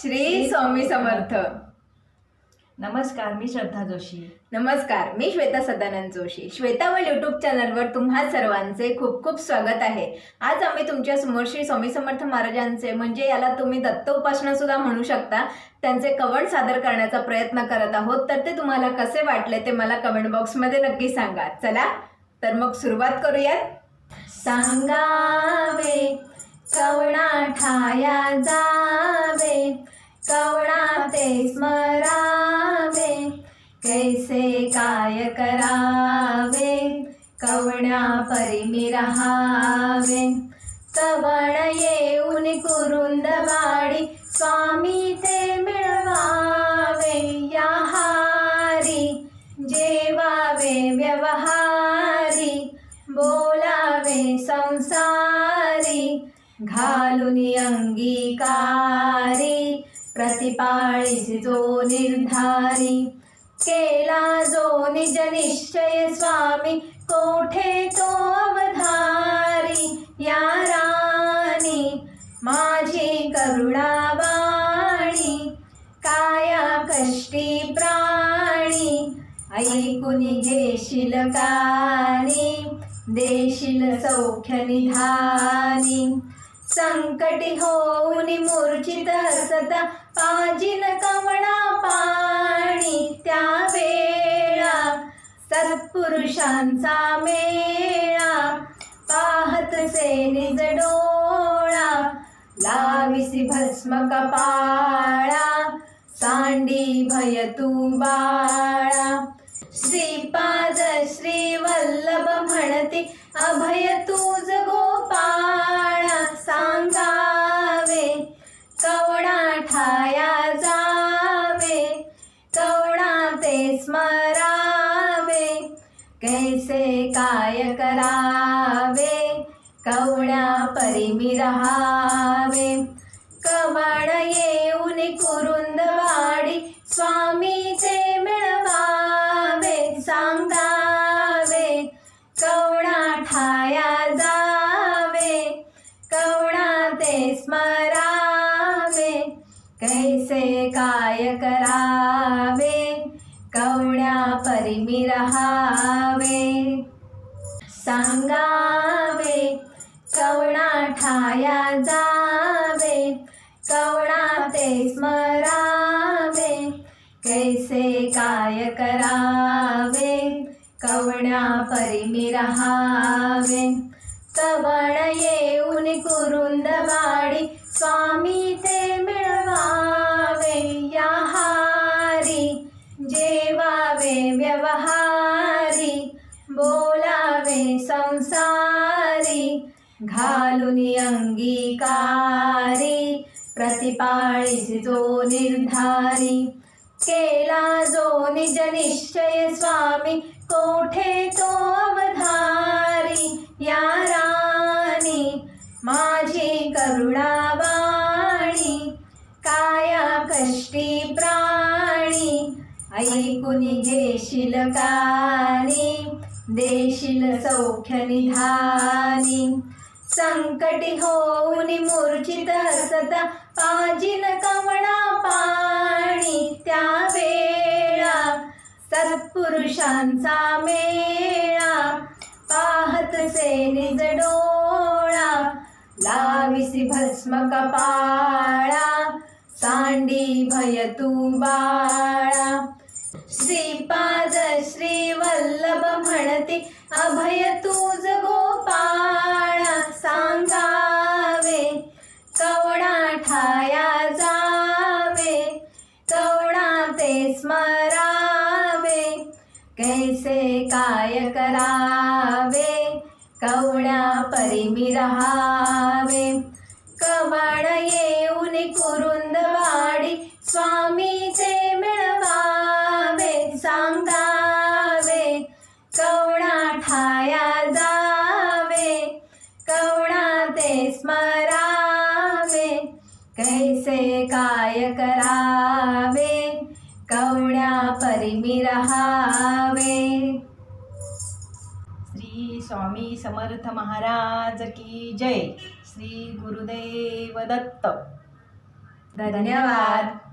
श्री स्वामी समर्थ. नमस्कार मी श्रद्धा जोशी. नमस्कार मी श्वेता सदानंद जोशी. श्वेतावल यूट्यूब चॅनलवर तुम्हा सर्वांचे खूप खूप स्वागत आहे. आज आम्ही तुमच्यासमोर श्री स्वामी समर्थ महाराजांचे म्हणजे याला तुम्ही दत्त उपासना सुद्धा म्हणू शकता त्यांचे कवण सादर करण्याचा प्रयत्न करत आहोत. तर ते तुम्हाला कसे वाटले ते मला कमेंट बॉक्समध्ये नक्की सांगा. चला तर मग सुरुवात करूयात. सांगावे कवणा ठाया ते स्मरावे कैसे काय करावे कवण्या परिमी रहावे. कवण येऊन कुरुंदवाडी स्वामी ते मिळवावे. या हारी जेवावे व्यवहारी बोलावे संसारी घालून अंगीकारी प्रतिपाळी जो निर्धारी केला जो निज निश्चय स्वामी कोठे तो अवधारी या राणी माझी करुणावाणी काया कष्टी प्राणी ऐकून घेशील कानी देशील सौख्य निधानी. संकटी होऊन मूर्छित हसता पाजिन कमणा पाणी त्या वेळा. सत्पुरुषांचा मेळा पाहत से निज डोळा. लाविसी भस्म कपाळा सांडी भय तू बाळा श्रीपाद श्री वल्लभ म्हणती अभय तुझ गोपाळा. कैसे काय करावे? कवण्या परिमी रहावे. कवड येऊन कुरुंदवाडी स्वामीचे मिळवावे. सांगावे कवणा ठाया जावे. कवणा ते स्मरावे. कैसे काय करावे? परिमी रहावे. सांगावे कवणा ठाया जावे कवणा ते स्मरावे कैसे काय करावे कवणा परिमी रहावे. कवण येऊन कुरुंदवाडी स्वामी ते मिळवा. व्यवहारी बोलावे संसारी घालून अंगीकारी प्रतिपाळी जो निर्धारी केला जो निज निश्चय स्वामी कोठे तो अवधारी या ऐकून घेशील कानी देशील सौख्य निधानी. संकटी होऊन मूर्छित हसत पाजिन कमणा पाणी त्या वेळा. सत्पुरुषांचा मेळा पाहत से निज डोळा. लाविसी भस्म कपाळा सांडी भय तू बाळा. श्रीपाद श्री वल्लभ अभय तुझ गोपाळा सांगावे कवडा ठाया जावे कवडा ते स्मरावे कैसे काय करावे कवण्या परिमी रहावे कवड ये कैसे काय करावे? कवण्या परिमी रहावे. श्री स्वामी समर्थ महाराज की जय. श्री गुरुदेव दत्त. धन्यवाद.